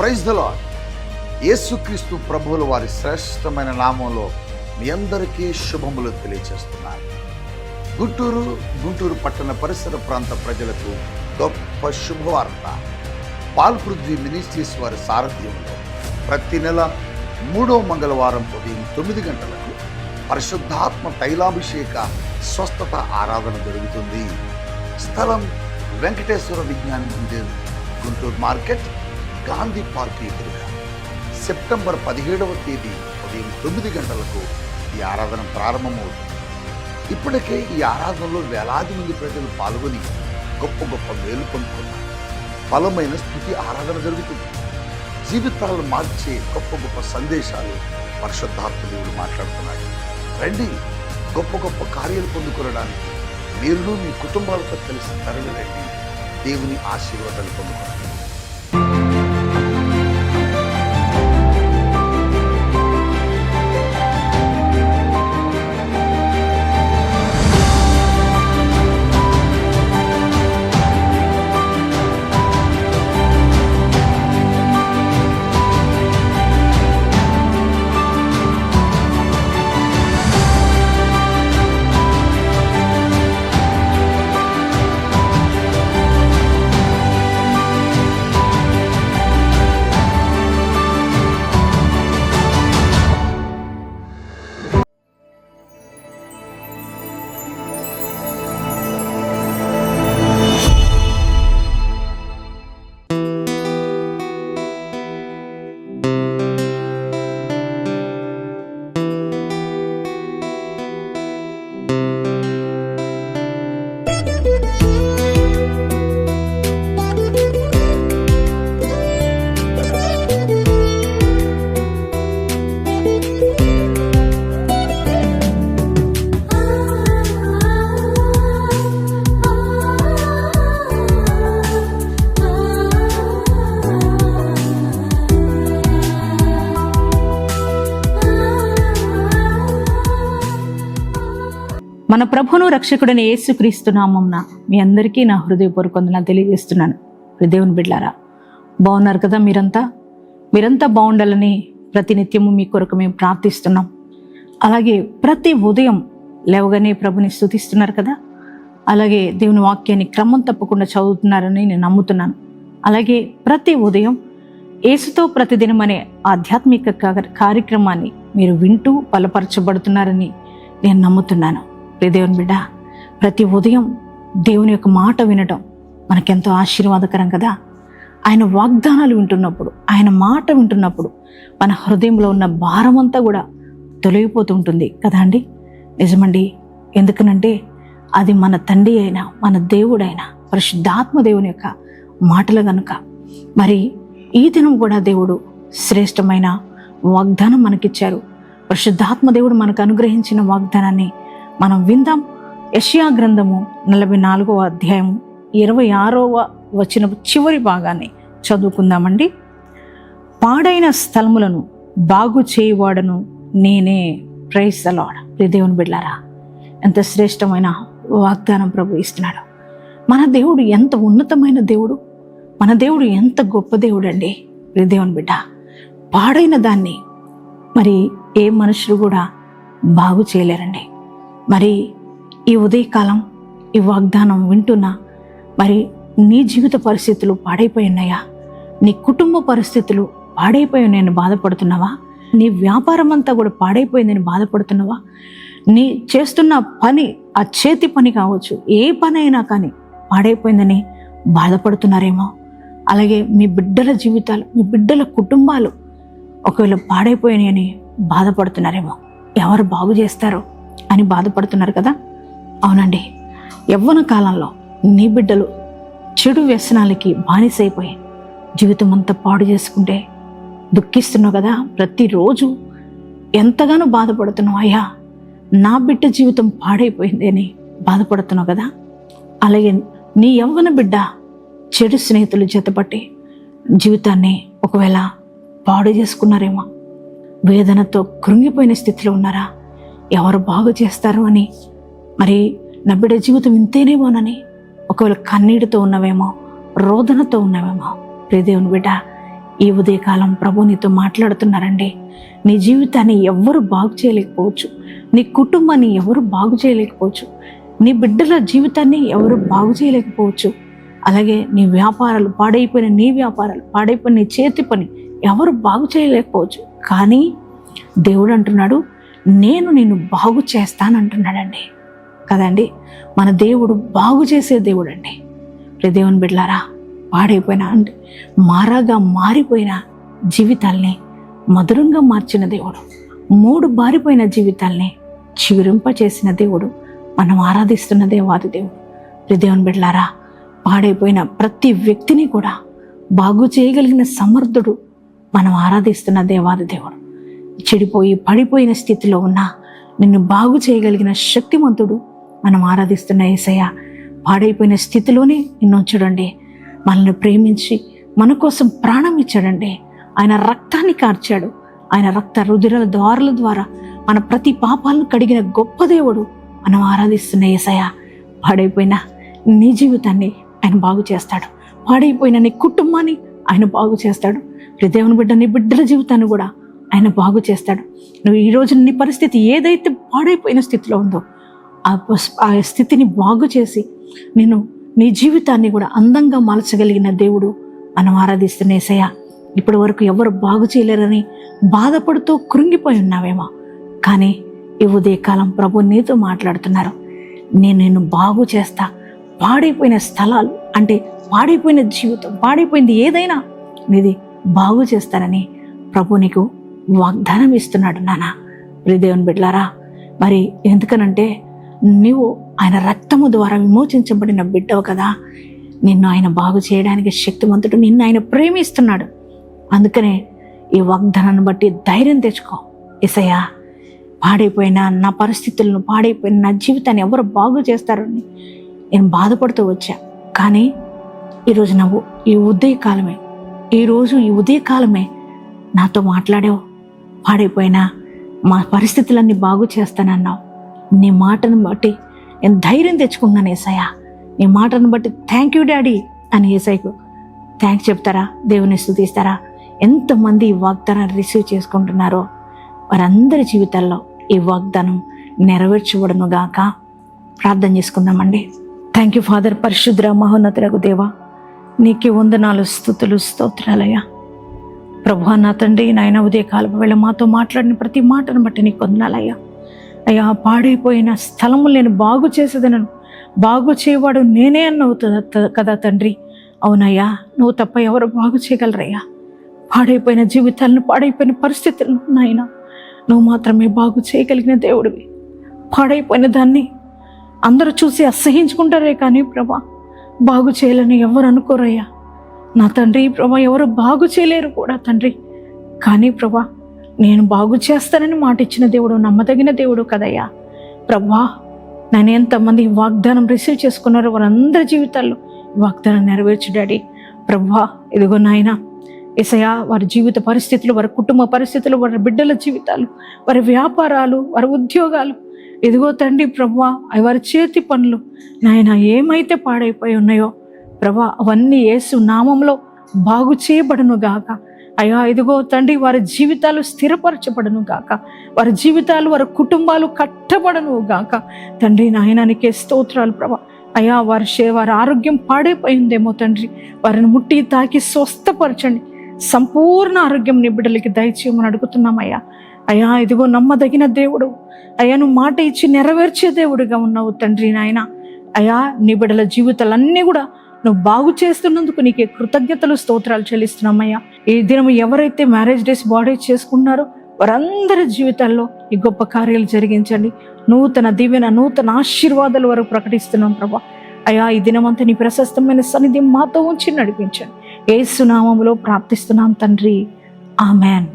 Praise the యేసుక్రీస్తు ప్రభువులు వారి శ్రేష్టమైన నామంలో మీ అందరికీ శుభములు తెలియజేస్తున్నారు గుంటూరు గుంటూరు పట్టణ పరిసర ప్రాంత ప్రజలకు గొప్ప శుభవార్త. పాల్పృథ్వీ మినిస్ట్రీస్ వారి సారథ్యంలో ప్రతి నెల మూడో మంగళవారం ఉదయం తొమ్మిది గంటలకు పరిశుద్ధాత్మ తైలాభిషేక స్వస్థత ఆరాధన జరుగుతుంది. స్థలం వెంకటేశ్వర విజ్ఞాన మందిర్ గుంటూరు మార్కెట్ గాంధీ పార్క్ ఎదురుగా సెప్టెంబర్ పదిహేడవ తేదీ ఉదయం తొమ్మిది గంటలకు ఈ ఆరాధన ప్రారంభమవుతుంది. ఇప్పటికే ఈ ఆరాధనలో వేలాది మంది ప్రజలు పాల్గొని గొప్ప గొప్ప మేలు పొందుకున్నారు. బలమైన స్థుతి ఆరాధన జరుగుతుంది. జీవితాలను మార్చే గొప్ప గొప్ప సందేశాలు పరిశుద్ధాత్మ మాట్లాడుతున్నాడు. రండి గొప్ప గొప్ప కార్యాలు పొందుకోవడానికి మీరును మీ కుటుంబాలతో కలిసి తరలి రండి. దేవుని ఆశీర్వాదాలు పొందుకోవడానికి మన ప్రభును రక్షకుడని యేసుక్రీస్తు నామంన మీ అందరికీ నా హృదయపూర్వకంగా తెలియజేస్తున్నాను. దేవుని బిడ్లారా బాగున్నారు కదా మీరంతా? మీరంతా బాగుండాలని ప్రతినిత్యము మీ కొరకు మేము ప్రార్థిస్తున్నాం. అలాగే ప్రతి ఉదయం లేవగానే ప్రభుని స్థుతిస్తున్నారు కదా? అలాగే దేవుని వాక్యాన్ని క్రమం తప్పకుండా చదువుతున్నారని నేను నమ్ముతున్నాను. అలాగే ప్రతి ఉదయం యేసుతో ప్రతిదినం అనే ఆధ్యాత్మిక కార్యక్రమాన్ని మీరు వింటూ బలపరచబడుతున్నారని నేను నమ్ముతున్నాను. దేవుని బిడ్డ ప్రతి ఉదయం దేవుని యొక్క మాట వినడం మనకెంతో ఆశీర్వాదకరం కదా? ఆయన వాగ్దానాలు వింటున్నప్పుడు ఆయన మాట వింటున్నప్పుడు మన హృదయంలో ఉన్న భారం అంతా కూడా తొలగిపోతుంటుంది కదా అండి? నిజమండి. ఎందుకనంటే అది మన తండ్రి అయినా మన దేవుడైనా పరిశుద్ధాత్మ దేవుని యొక్క మాటలు గనుక మరి ఈ దినం కూడా దేవుడు శ్రేష్టమైన వాగ్దానం మనకిచ్చారు. పరిశుద్ధాత్మ దేవుడు మనకు అనుగ్రహించిన వాగ్దానాన్ని మనం విందాం యషియా గ్రంథము నలభై నాలుగవ అధ్యాయము ఇరవై ఆరవ వచ్చిన చివరి భాగాన్ని చదువుకుందామండి. పాడైన స్థలములను బాగు చేయువాడను నేనే. ప్రైజ్ అలాడ్ దేవుని బిడ్డారా ఎంత శ్రేష్టమైన వాగ్దానం ప్రభు ఇస్తున్నాడు. మన దేవుడు ఎంత ఉన్నతమైన దేవుడు? మన దేవుడు ఎంత గొప్ప దేవుడు అండి దేవుని బిడ్డ పాడైన దాన్ని మరి ఏ మనుషులు కూడా బాగు చేయలేరండి. మరి ఈ ఉదయకాలం ఈ వాగ్దానం వింటున్నా మరి నీ జీవిత పరిస్థితులు పాడైపోయి ఉన్నాయా? నీ కుటుంబ పరిస్థితులు పాడైపోయి నేను బాధపడుతున్నావా? నీ వ్యాపారం అంతా కూడా పాడైపోయిందని బాధపడుతున్నావా? నీ చేస్తున్న పని ఆ చేతి పని కావచ్చు ఏ పని అయినా కానీ పాడైపోయిందని బాధపడుతున్నారేమో. అలాగే మీ బిడ్డల జీవితాలు మీ బిడ్డల కుటుంబాలు ఒకవేళ పాడైపోయినాయని బాధపడుతున్నారేమో. ఎవరు బాగు చేస్తారో అని బాధపడుతున్నారు కదా? అవునండి. యవ్వన కాలంలో నీ బిడ్డలు చెడు వ్యసనాలకి బానిసైపోయి జీవితం అంతా పాడు చేసుకుంటే దుఃఖిస్తున్నావు కదా? ప్రతిరోజు ఎంతగానో బాధపడుతున్నావు. అయ్యా నా బిడ్డ జీవితం పాడైపోయింది అని బాధపడుతున్నావు కదా? అలాగే నీ యవ్వన బిడ్డ చెడు స్నేహితులు జతపట్టి జీవితాన్ని ఒకవేళ పాడు చేసుకున్నారేమో వేదనతో కృంగిపోయిన స్థితిలో ఉన్నారా? ఎవరు బాగు చేస్తారు అని. మరి నా బిడ్డ జీవితం ఇంతేనేమోనని ఒకవేళ కన్నీటితో ఉన్నవేమో రోదనతో ఉన్నవేమో. ప్రియదేవుని బిడ్డ ఈ ఉదయకాలం ప్రభు నీతో మాట్లాడుతున్నారండి. నీ జీవితాన్ని ఎవరు బాగు చేయలేకపోవచ్చు. నీ కుటుంబాన్ని ఎవరు బాగు చేయలేకపోవచ్చు. నీ బిడ్డల జీవితాన్ని ఎవరు బాగు చేయలేకపోవచ్చు. అలాగే నీ వ్యాపారాలు పాడైపోయిన నీ వ్యాపారాలు పాడైపోయిన నీ చేతి పని ఎవరు బాగు చేయలేకపోవచ్చు. కానీ దేవుడు అంటున్నాడు నేను నిన్ను బాగు చేస్తానంటున్నాడండి. కదండి? మన దేవుడు బాగు చేసే దేవుడు అండి దేవుని బిడ్డలారా పాడైపోయిన అండి మారాగా మారిపోయిన జీవితాల్ని మధురంగా మార్చిన దేవుడు మూడు బారిపోయిన జీవితాల్ని చివరింప చేసిన దేవుడు మనం ఆరాధిస్తున్న దేవాది దేవుడు. దేవుని బిడ్డలారా పాడైపోయిన ప్రతి వ్యక్తిని కూడా బాగు చేయగలిగిన సమర్థుడు మనం ఆరాధిస్తున్న దేవాది దేవుడు. చెడిపోయి పడిపోయిన స్థితిలో ఉన్న నిన్ను బాగు చేయగలిగిన శక్తిమంతుడు మనం ఆరాధిస్తున్న ఏసయ్య. పాడైపోయిన స్థితిలోనే నిన్ను ఉంచడండి. మనల్ని ప్రేమించి మన కోసం ప్రాణం ఇచ్చాడండి. ఆయన రక్తాన్ని కార్చాడు. ఆయన రక్త రుధిరల ద్వారల ద్వారా మన ప్రతి పాపాలను కడిగిన గొప్ప దేవుడు మనం ఆరాధిస్తున్న ఏసయ్య. పాడైపోయిన నీ జీవితాన్ని ఆయన బాగు చేస్తాడు. పాడైపోయిన నీ కుటుంబాన్ని ఆయన బాగు చేస్తాడు. దేవుని బిడ్డ నీ బిడ్డల జీవితాన్ని కూడా ఆయన బాగు చేస్తాడు. నువ్వు ఈ రోజు నీ పరిస్థితి ఏదైతే పాడైపోయిన స్థితిలో ఉందో ఆ ఆ స్థితిని బాగు చేసి నేను నీ జీవితాన్ని కూడా అందంగా మలచగలిగిన దేవుడు మనం ఆరాధిస్తున్న ఏసయ్య. ఇప్పటి వరకు ఎవరు బాగు చేయలేరని బాధపడుతూ కృంగిపోయి ఉన్నావేమో. కానీ ఈ ఉదయకాలం ప్రభు నీతో మాట్లాడుతున్నారు. నేను నిన్ను బాగు చేస్తా. పాడైపోయిన స్థలాలు అంటే పాడైపోయిన జీవితం పాడైపోయింది ఏదైనా నీది బాగు చేస్తానని ప్రభు నీకు వాగ్దానం ఇస్తున్నాడు నాన్న ప్రిదేవుని బిడ్డలారా మరి ఎందుకనంటే నీవు ఆయన రక్తము ద్వారా విమోచించబడిన బిడ్డవు కదా. నిన్ను ఆయన బాగు చేయడానికి శక్తివంతుడు నిన్ను ఆయన ప్రేమిస్తున్నాడు. అందుకనే ఈ వాగ్దానాన్ని బట్టి ధైర్యం తెచ్చుకో. ఇసయ్యా పాడైపోయిన నా పరిస్థితులను పాడైపోయిన నా జీవితాన్ని ఎవరు బాగు చేస్తారని నేను బాధపడుతూ వచ్చా. కానీ ఈరోజు నువ్వు ఈ ఉదయకాలమే ఈరోజు ఈ ఉదయకాలమే నాతో మాట్లాడావు. పాడైపోయిన మా పరిస్థితులన్నీ బాగు చేస్తానన్నావు. నీ మాటను బట్టి నేను ధైర్యం తెచ్చుకున్నాను ఏసయ్య. నీ మాటను బట్టి థ్యాంక్ యూ డాడీ అని ఏసైకు థ్యాంక్స్ చెప్తారా? దేవుని స్థుతిస్తారా? ఎంతమంది ఈ వాగ్దానాన్ని రిసీవ్ చేసుకుంటున్నారో? వారందరి జీవితాల్లో ఈ వాగ్దానం నెరవేర్చబడను గాక. ప్రార్థన చేసుకుందామండి. థ్యాంక్ యూ ఫాదర్ పరిశుద్ర మహోన్నతులకు దేవా. నీకే వందనాలు స్థుతులు స్తోత్రాలయ్యా. ప్రభా నా తండ్రి నాయన ఉదయకాలపు వేళ మాతో మాట్లాడిన ప్రతి మాటను బట్టి నీకు వందనాలయ్యా. అయ్యా పాడైపోయిన స్థలము నేను బాగు చేసేదనను. బాగు చేయవాడు నేనే అన్నవు త- కదా తండ్రి. అవునయ్యా నువ్వు తప్ప ఎవరు బాగు చేయగలరయ్యా. పాడైపోయిన జీవితాలను పాడైపోయిన పరిస్థితులను నాయన నువ్వు మాత్రమే బాగు చేయగలిగిన దేవుడివి. పాడైపోయిన దాన్ని అందరూ చూసి అసహించుకుంటారే కానీ ప్రభా బాగు చేయాలని ఎవరు అనుకోరయ్యా. నా తండ్రి ప్రభా ఎవరు బాగు చేయలేరు కూడా తండ్రి. కానీ ప్రభా నేను బాగు చేస్తానని మాట ఇచ్చిన దేవుడు నమ్మదగిన దేవుడు కదయ్యా. ప్రభా నన్ను ఎంతమంది వాగ్దానం రిసీవ్ చేసుకున్నారో వారందరి జీవితాల్లో వాగ్దానం నెరవేర్చు డాడీ. ప్రభా ఇదిగో నాయనా ఏసయా వారి జీవిత పరిస్థితులు వారి కుటుంబ పరిస్థితులు వారి బిడ్డల జీవితాలు వారి వ్యాపారాలు వారి ఉద్యోగాలు. ఇదిగో తండ్రి ప్రభా వారి చేతి పనులు. నాయన ఏమైతే పాడైపోయి ఉన్నాయో ప్రభా అవన్నీ యేసు నామంలో బాగు చేయబడును గాక. అయ్యా ఇదిగో తండ్రి వారి జీవితాలు స్థిరపరచబడను గాక. వారి జీవితాలు వారి కుటుంబాలు కట్టబడను గాక. తండ్రి నాయనానికే స్తోత్రాలు ప్రభా. అయ్యా వారి శే- వారి ఆరోగ్యం పాడైపోయిందేమో తండ్రి. వారిని ముట్టి తాకి స్వస్థపరచండి. సంపూర్ణ ఆరోగ్యం నీ బిడ్డలకి దయచేయమని అడుగుతున్నామయ్యా అయ్యా ఇదిగో నమ్మదగిన దేవుడు. అయ్యా నువ్వు మాట ఇచ్చి నెరవేర్చే దేవుడిగా ఉన్నావు తండ్రి నాయన. అయ్యా నీ బిడ్డల జీవితాలన్నీ కూడా నువ్వు బాగు చేస్తున్నందుకు నీకే కృతజ్ఞతలు స్తోత్రాలు చెల్లిస్తున్నామయ్యా. ఈ దినం ఎవరైతే మ్యారేజ్ డేస్ బాడీ చేసుకున్నారో వారందరి జీవితాల్లో ఈ గొప్ప కార్యాలు జరిగించండి. నూతన దీవెన నూతన ఆశీర్వాదాల వరకు ప్రకటిస్తున్నాం ప్రభా. అయ్యా ఈ దినమంతా నీ ప్రశస్తమైన సన్నిధి మాతో ఉంచి నడిపించండి. ఏ సునామంలో ప్రార్థిస్తున్నాం తండ్రి. ఆమెన్.